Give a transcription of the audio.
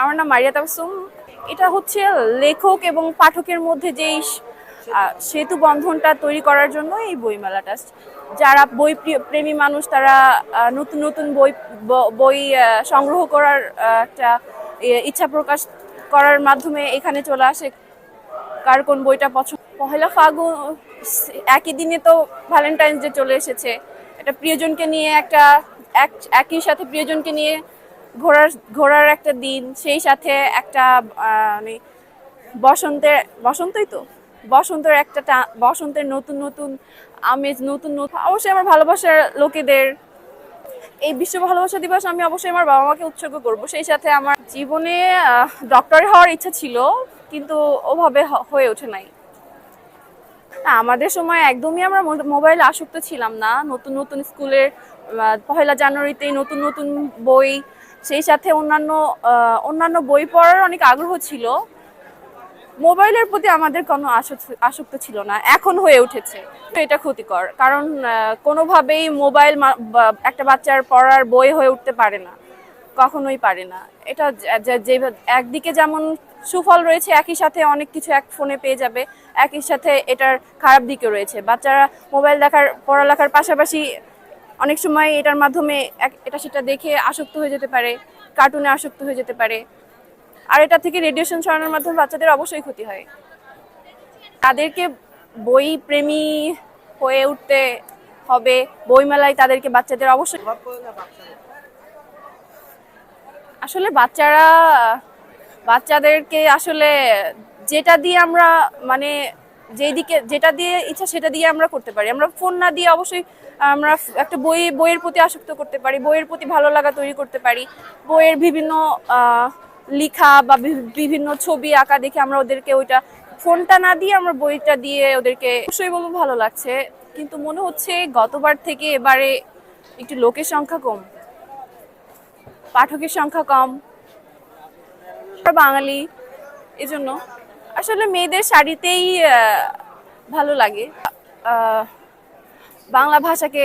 আমার নাম মারিয়া তাবসুম। এটা হচ্ছে লেখক এবং পাঠকের মধ্যে যেই সেতু বন্ধনটা তৈরি করার জন্য এই বইমেলাটা। যারা বই প্রেমী মানুষ, তারা নতুন নতুন বই বই সংগ্রহ করার একটা ইচ্ছা প্রকাশ করার মাধ্যমে এখানে চলে আসে। কার কোন বইটা পছন্দ? পহেলা ফাগুন, একই দিনে তো ভ্যালেন্টাইন্স ডে চলে এসেছে। একটা প্রিয়জনকে নিয়ে একটা, এক- একই সাথে প্রিয়জনকে নিয়ে ঘোরার ঘোরার একটা দিন, সেই সাথে একটা মানে বসন্তের, বসন্তই তো, বসন্তের একটা বসন্তের নতুন নতুন আমেজ, নতুন নতুন, অবশ্যই আমার ভালোবাসার লোকেদের, এই বিশ্ব ভালোবাসা দিবস আমি অবশ্যই আমার বাবা মাকে উৎসর্গ করব। সেই সাথে আমার জীবনে ডক্টর হওয়ার ইচ্ছা ছিল, কিন্তু ওভাবে হয়ে ওঠে নাই। না, আমাদের সময় একদমই আমরা মোবাইলে আসক্ত ছিলাম না। নতুন নতুন স্কুলের পহেলা জানুয়ারিতে নতুন নতুন বই সেই সাথে অন্যান্য অন্যান্য বই পড়ার অনেক আগ্রহ ছিল। মোবাইলের প্রতি আমাদের কোনো আসক্ত- ছিল না। এখন হয়ে উঠেছে। এটা ক্ষতিকর। কারণ কোনোভাবেই মোবাইল একটা বাচ্চার পড়ার বই হয়ে উঠতে পারে না। কখনোই পারে না। এটা যে একদিকে যেমন সুফল রয়েছে, একই সাথে অনেক কিছু এক ফোনে পেয়ে যাবে। একই সাথে এটার খারাপ দিকে রয়েছে। বাচ্চারা মোবাইল দেখার, পড়ালেখার পাশাপাশি অনেক সময় এটার মাধ্যমে এটা সেটা দেখে আসক্ত হয়ে যেতে পারে কার্টুনে আসক্ত হয়ে যেতে পারে। আর এটা থেকে রেডিয়েশন ছড়ানোর মাধ্যমে বাচ্চাদের অবশ্যই ক্ষতি হয়। তাদেরকে বই প্রেমী হয়ে উঠতে হবে, বইমেলায় তাদেরকে বাচ্চাদের অবশ্যই আসলে বাচ্চারা, বাচ্চাদেরকে আসলে যেটা দিয়ে আমরা মানে যেদিকে, যেটা দিয়ে ইচ্ছা সেটা দিয়ে আমরা করতে পারি। আমরা ফোন না দিয়ে অবশ্যই আমরা একটা বই, বইয়ের প্রতি আসক্ত করতে পারি, বইয়ের প্রতি ভালো লাগা তৈরি করতে পারি। বইয়ের বিভিন্ন লেখা বা বিভিন্ন ছবি আঁকা দেখে আমরা ওদেরকে ওইটা, ফোনটা না দিয়ে আমরা বইটা দিয়ে ওদেরকে অবশ্যই বলব ভালো লাগছে। কিন্তু মনে হচ্ছে গতবার থেকে এবারে একটু লোকের সংখ্যা কম, পাঠকের সংখ্যা কম। বাঙালি, এজন্য আসলে মেয়েদের শাড়িতেই ভালো লাগে। বাংলা ভাষাকে